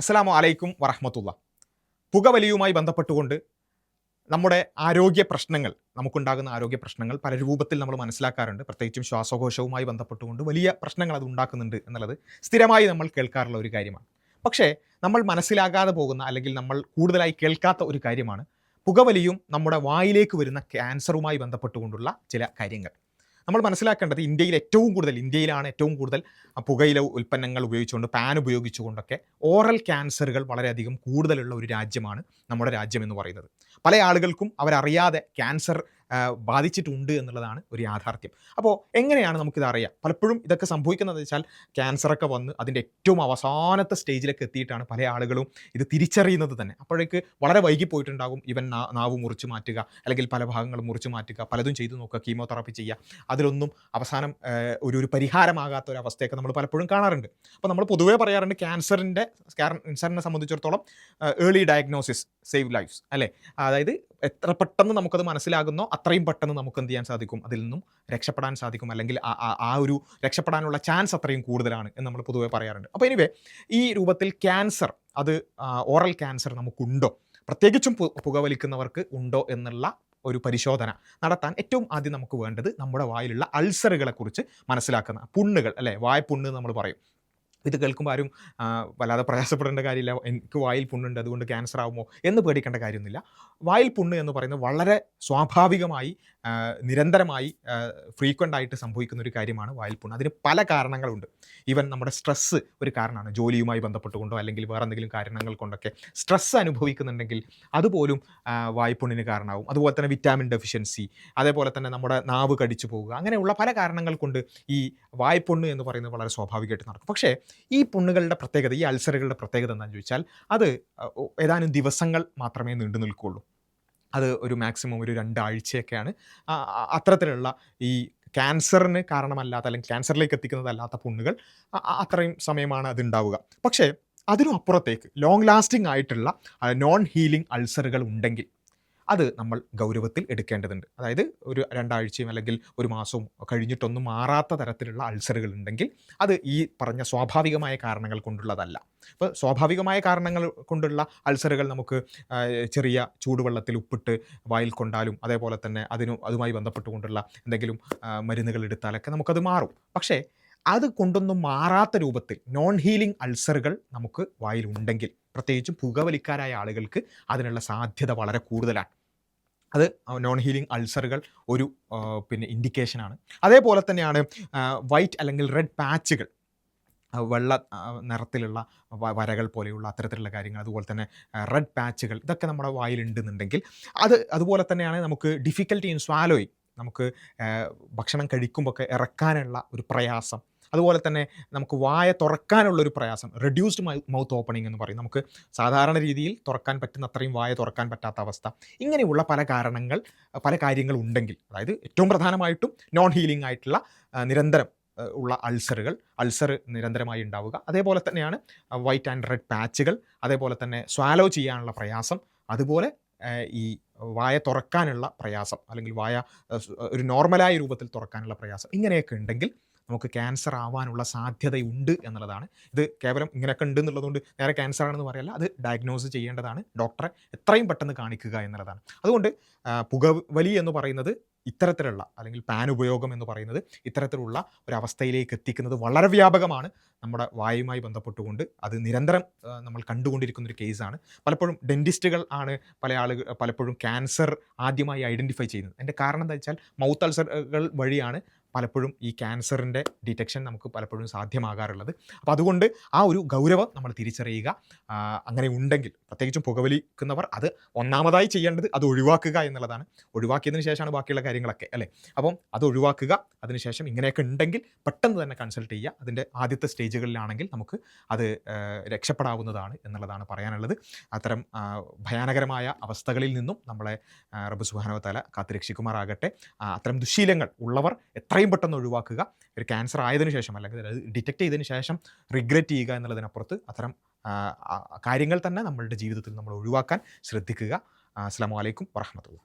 അസ്സലാമു അലൈക്കും വറഹമത്തുള്ള. പുകവലിയുമായി ബന്ധപ്പെട്ടുകൊണ്ട് നമ്മുടെ ആരോഗ്യ പ്രശ്നങ്ങൾ നമുക്കുണ്ടാകുന്ന ആരോഗ്യ പ്രശ്നങ്ങൾ പല രൂപത്തിൽ നമ്മൾ മനസ്സിലാക്കാറുണ്ട്. പ്രത്യേകിച്ചും ശ്വാസകോശവുമായി ബന്ധപ്പെട്ടുകൊണ്ട് വലിയ പ്രശ്നങ്ങൾ അത് ഉണ്ടാക്കുന്നുണ്ട് എന്നുള്ളത് സ്ഥിരമായി നമ്മൾ കേൾക്കാറുള്ള ഒരു കാര്യമാണ്. പക്ഷേ നമ്മൾ മനസ്സിലാകാതെ പോകുന്ന അല്ലെങ്കിൽ നമ്മൾ കൂടുതലായി കേൾക്കാത്ത ഒരു കാര്യമാണ് പുകവലിയും നമ്മുടെ വായിലേക്ക് വരുന്ന ക്യാൻസറുമായി ബന്ധപ്പെട്ടുകൊണ്ടുള്ള ചില കാര്യങ്ങൾ. നമ്മൾ മനസ്സിലാക്കേണ്ടത് ഇന്ത്യയിൽ ഏറ്റവും കൂടുതൽ ഇന്ത്യയിലാണ് ഏറ്റവും കൂടുതൽ പുകയില ഉൽപ്പന്നങ്ങൾ ഉപയോഗിച്ചുകൊണ്ട് പാൻ ഉപയോഗിച്ചുകൊണ്ടൊക്കെ ഓറൽ ക്യാൻസറുകൾ വളരെയധികം കൂടുതലുള്ള ഒരു രാജ്യമാണ് നമ്മുടെ രാജ്യം എന്ന് പറയുന്നത്. പല ആളുകൾക്കും അവരറിയാതെ ക്യാൻസർ ബാധിച്ചിട്ടുണ്ട് എന്നുള്ളതാണ് ഒരു യാഥാർത്ഥ്യം. അപ്പോൾ എങ്ങനെയാണ് നമുക്കിത് അറിയാം? പലപ്പോഴും ഇതൊക്കെ സംഭവിക്കുന്നത് വെച്ചാൽ ക്യാൻസറൊക്കെ വന്ന് അതിന്റെ ഏറ്റവും അവസാനത്തെ സ്റ്റേജിലേക്ക് എത്തിയിട്ടാണ് പല ആളുകളും ഇത് തിരിച്ചറിയുന്നത് തന്നെ. അപ്പോഴേക്ക് വളരെ വൈകി പോയിട്ടുണ്ടാകും. ഇവൻ നാവ് മുറിച്ച് മാറ്റുക അല്ലെങ്കിൽ പല ഭാഗങ്ങളും മുറിച്ച് മാറ്റുക പലതും ചെയ്തു നോക്കുക കീമോതെറാപ്പി ചെയ്യുക. അതിലൊന്നും അവസാനം ഒരു ഒരു പരിഹാരമാകാത്ത ഒരു അവസ്ഥയൊക്കെ നമ്മൾ പലപ്പോഴും കാണാറുണ്ട്. അപ്പോൾ നമ്മൾ പൊതുവേ പറയാറുണ്ട് ക്യാൻസറിന്റെ ക്യാൻസറിനെ സംബന്ധിച്ചിടത്തോളം ഏർലി ഡയഗ്നോസിസ് സേവ് ലൈഫ്സ് അല്ലേ? അതായത് എത്ര പെട്ടെന്ന് നമുക്കത് മനസ്സിലാകുന്നോ അത്രയും പെട്ടെന്ന് നമുക്ക് എന്ത് ചെയ്യാൻ സാധിക്കും? അതിൽ നിന്നും രക്ഷപ്പെടാൻ സാധിക്കും. അല്ലെങ്കിൽ ആ- ഒരു രക്ഷപ്പെടാനുള്ള ചാൻസ് അത്രയും കൂടുതലാണ് എന്ന് നമ്മൾ പൊതുവെ പറയാറുണ്ട്. അപ്പോൾ എനിവേ ഈ രൂപത്തിൽ ക്യാൻസർ അത് ഓറൽ ക്യാൻസർ നമുക്കുണ്ടോ? പ്രത്യേകിച്ചും പുകവലിക്കുന്നവർക്ക് ഉണ്ടോ എന്നുള്ള ഒരു പരിശോധന നടത്താൻ ഏറ്റവും ആദ്യം നമുക്ക് വേണ്ടത് നമ്മുടെ വായിലുള്ള അൾസറുകളെക്കുറിച്ച് മനസ്സിലാക്കുന്ന പുണ്ണുകൾ അല്ലേ? വായ്പുണ്ണ് നമ്മൾ പറയും. ഇത് കേൾക്കുമ്പോൾ ആരും വല്ലാതെ പ്രയാസപ്പെടേണ്ട കാര്യമില്ല. എനിക്ക് വായിൽ പുണ്ണുണ്ട് അതുകൊണ്ട് ക്യാൻസർ ആവുമോ എന്ന് പേടിക്കേണ്ട കാര്യമൊന്നുമില്ല. വായിൽ പുണ്ണ് എന്ന് പറയുന്നത് വളരെ സ്വാഭാവികമായി നിരന്തരമായി ഫ്രീക്വന്റ് ആയിട്ട് സംഭവിക്കുന്ന ഒരു കാര്യമാണ് വായ്പൂണ് അതിന് പല കാരണങ്ങളുണ്ട്. ഈവൻ നമ്മുടെ സ്ട്രെസ്സ് ഒരു കാരണമാണ്. ജോലിയുമായി ബന്ധപ്പെട്ടുകൊണ്ടോ അല്ലെങ്കിൽ വേറെ എന്തെങ്കിലും കാരണങ്ങൾ കൊണ്ടൊക്കെ സ്ട്രെസ്സ് അനുഭവിക്കുന്നുണ്ടെങ്കിൽ അതുപോലും വായ്പുണ്ണിന് കാരണമാവും. അതുപോലെ തന്നെ വിറ്റാമിൻ ഡെഫിഷ്യൻസി അതേപോലെ തന്നെ നമ്മുടെ നാവ് കടിച്ചു പോവുക അങ്ങനെയുള്ള പല കാരണങ്ങൾ കൊണ്ട് ഈ വായ്പുണ്ണ് എന്ന് പറയുന്നത് വളരെ സ്വാഭാവികമായിട്ട് നടക്കും. പക്ഷേ ഈ പുണ്ണുകളുടെ പ്രത്യേകത ഈ അൾസറുകളുടെ പ്രത്യേകത എന്താണെന്ന് ചോദിച്ചാൽ അത് ഏതാനും ദിവസങ്ങൾ മാത്രമേ നീണ്ടു നിൽക്കുകയുള്ളൂ അത് ഒരു മാക്സിമം ഒരു രണ്ടാഴ്ചയൊക്കെയാണ്. അത്തരത്തിലുള്ള ഈ ക്യാൻസറിന് കാരണമല്ലാത്ത അല്ലെങ്കിൽ ക്യാൻസറിലേക്ക് എത്തിക്കുന്നതല്ലാത്ത പുണ്ണുകൾ അത്രയും സമയമാണ് അത് ഉണ്ടാവുക പക്ഷേ അതിനും അപ്പുറത്തേക്ക് ലോങ് ലാസ്റ്റിംഗ് ആയിട്ടുള്ള നോൺ ഹീലിംഗ് അൾസറുകൾ ഉണ്ടെങ്കിൽ അത് നമ്മൾ ഗൗരവത്തിൽ എടുക്കേണ്ടതുണ്ട്. അതായത് ഒരു രണ്ടാഴ്ചയും അല്ലെങ്കിൽ ഒരു മാസവും കഴിഞ്ഞിട്ടൊന്നും മാറാത്ത തരത്തിലുള്ള അൾസറുകൾ ഉണ്ടെങ്കിൽ അത് ഈ പറഞ്ഞ സ്വാഭാവികമായ കാരണങ്ങൾ കൊണ്ടുള്ളതല്ല. അപ്പോൾ സ്വാഭാവികമായ കാരണങ്ങൾ കൊണ്ടുള്ള അൾസറുകൾ നമുക്ക് ചെറിയ ചൂടുവെള്ളത്തിൽ ഉപ്പിട്ട് വായിൽ കൊണ്ടാലും അതേപോലെ തന്നെ അതിനു അതുമായി ബന്ധപ്പെട്ടുകൊണ്ടുള്ള എന്തെങ്കിലും മരുന്നുകൾ എടുത്താലൊക്കെ നമുക്കത് മാറും. പക്ഷേ അത് കൊണ്ടൊന്നും മാറാത്ത രൂപത്തിൽ നോൺ ഹീലിംഗ് അൾസറുകൾ നമുക്ക് വായിലുണ്ടെങ്കിൽ പ്രത്യേകിച്ചും പുകവലിക്കാരായ ആളുകൾക്ക് അതിനുള്ള സാധ്യത വളരെ കൂടുതലാണ്. അത് നോൺ ഹീലിംഗ് അൾസറുകൾ ഒരു പിന്നെ ഇൻഡിക്കേഷനാണ് അതേപോലെ തന്നെയാണ് വൈറ്റ് അല്ലെങ്കിൽ റെഡ് പാച്ചുകൾ വെള്ള നിറത്തിലുള്ള വരകൾ പോലെയുള്ള അത്തരത്തിലുള്ള കാര്യങ്ങൾ. അതുപോലെ തന്നെ റെഡ് പാച്ചുകൾ ഇതൊക്കെ നമ്മുടെ വായിലുണ്ടെന്നുണ്ടെങ്കിൽ അത് അതുപോലെ തന്നെയാണ് നമുക്ക് ഡിഫിക്കൽട്ടി ഇൻ സ്വാലോയിങ് നമുക്ക് ഭക്ഷണം കഴിക്കുമ്പോൾ ഇറക്കാനുള്ള ഒരു പ്രയാസം. അതുപോലെ തന്നെ നമുക്ക് വായ തുറക്കാനുള്ള ഒരു പ്രയാസം റെഡ്യൂസ്ഡ് മൗത്ത് ഓപ്പണിംഗ് എന്ന് പറയും. നമുക്ക് സാധാരണ രീതിയിൽ തുറക്കാൻ പറ്റുന്ന അത്രയും വായ തുറക്കാൻ പറ്റാത്ത അവസ്ഥ. ഇങ്ങനെയുള്ള പല കാരണങ്ങൾ പല കാര്യങ്ങൾ ഉണ്ടെങ്കിൽ അതായത് ഏറ്റവും പ്രധാനമായിട്ടും നോൺ ഹീലിംഗ് ആയിട്ടുള്ള നിരന്തരം ഉള്ള അൾസറുകൾ അൾസർ നിരന്തരമായി ഉണ്ടാവുക. അതേപോലെ തന്നെയാണ് വൈറ്റ് ആൻഡ് റെഡ് പാച്ചുകൾ അതേപോലെ തന്നെ സ്വാലോ ചെയ്യാനുള്ള പ്രയാസം അതുപോലെ ഈ വായ തുറക്കാനുള്ള പ്രയാസം അല്ലെങ്കിൽ വായ ഒരു നോർമലായ രൂപത്തിൽ തുറക്കാനുള്ള പ്രയാസം ഇങ്ങനെയൊക്കെ ഉണ്ടെങ്കിൽ നമുക്ക് ക്യാൻസർ ആവാനുള്ള സാധ്യതയുണ്ട് എന്നുള്ളതാണ്. ഇത് കേവലം ഇങ്ങനെയൊക്കെ ഉണ്ട് എന്നുള്ളതുകൊണ്ട് നേരെ ക്യാൻസർ ആണെന്ന് പറയല്ല അത് ഡയഗ്നോസ് ചെയ്യേണ്ടതാണ്. ഡോക്ടറെ എത്രയും പെട്ടെന്ന് കാണിക്കുക എന്നുള്ളതാണ്. അതുകൊണ്ട് പുകവലി എന്ന് പറയുന്നത് ഇത്തരത്തിലുള്ള അല്ലെങ്കിൽ പാൻ ഉപയോഗം എന്ന് പറയുന്നത് ഇത്തരത്തിലുള്ള ഒരവസ്ഥയിലേക്ക് എത്തിക്കുന്നത് വളരെ വ്യാപകമാണ് നമ്മുടെ വായുമായി ബന്ധപ്പെട്ടുകൊണ്ട്. അത് നിരന്തരം നമ്മൾ കണ്ടുകൊണ്ടിരിക്കുന്ന ഒരു കേസാണ് പലപ്പോഴും ഡെന്റിസ്റ്റുകൾ ആണ് പല ആളുകൾ പലപ്പോഴും ക്യാൻസർ ആദ്യമായി ഐഡന്റിഫൈ ചെയ്യുന്നത്. അതിന്റെ കാരണം എന്താ വെച്ചാൽ മൗത്ത് അൾസറുകൾ വഴിയാണ് പലപ്പോഴും ഈ ക്യാൻസറിന്റെ ഡിറ്റക്ഷൻ നമുക്ക് പലപ്പോഴും സാധ്യമാകാറുള്ളത്. അപ്പോൾ അതുകൊണ്ട് ആ ഒരു ഗൗരവം നമ്മൾ തിരിച്ചറിയുക. അങ്ങനെ ഉണ്ടെങ്കിൽ പ്രത്യേകിച്ചും പുകവലിക്കുന്നവർ അത് ഒന്നാമതായി ചെയ്യേണ്ടത് അത് ഒഴിവാക്കുക എന്നുള്ളതാണ്. ഒഴിവാക്കിയതിന് ശേഷമാണ് ബാക്കിയുള്ള കാര്യങ്ങളൊക്കെ അല്ലേ? അപ്പം അത് ഒഴിവാക്കുക അതിനുശേഷം ഇങ്ങനെയൊക്കെ ഉണ്ടെങ്കിൽ പെട്ടെന്ന് തന്നെ കൺസൾട്ട് ചെയ്യുക. അതിന്റെ ആദ്യത്തെ സ്റ്റേജുകളിലാണെങ്കിൽ നമുക്ക് അത് രക്ഷപ്പെടാവുന്നതാണ് എന്നുള്ളതാണ് പറയാനുള്ളത്. അത്തരം ഭയാനകരമായ അവസ്ഥകളിൽ നിന്നും നമ്മളെ റബ്ബ് സുഹാനോ തല കാത്തുരക്ഷിക്കുമാറാകട്ടെ. അത്തരം ദുശീലങ്ങൾ ഉള്ളവർ എത്രയും പെട്ടെന്ന് ഒഴിവാക്കുക. ഒരു ക്യാൻസർ ആയതിനു ശേഷം അല്ലെങ്കിൽ അത് ഡിറ്റക്ട് ചെയ്തതിന് ശേഷം റിഗ്രറ്റ് ചെയ്യുക എന്നുള്ളതിനപ്പുറത്ത് അത്തരം കാര്യങ്ങൾ തന്നെ നമ്മളുടെ ജീവിതത്തിൽ നമ്മൾ ഒഴിവാക്കാൻ ശ്രദ്ധിക്കുക. അസ്സാം വലൈക്കും വറഹമത്തുള്ള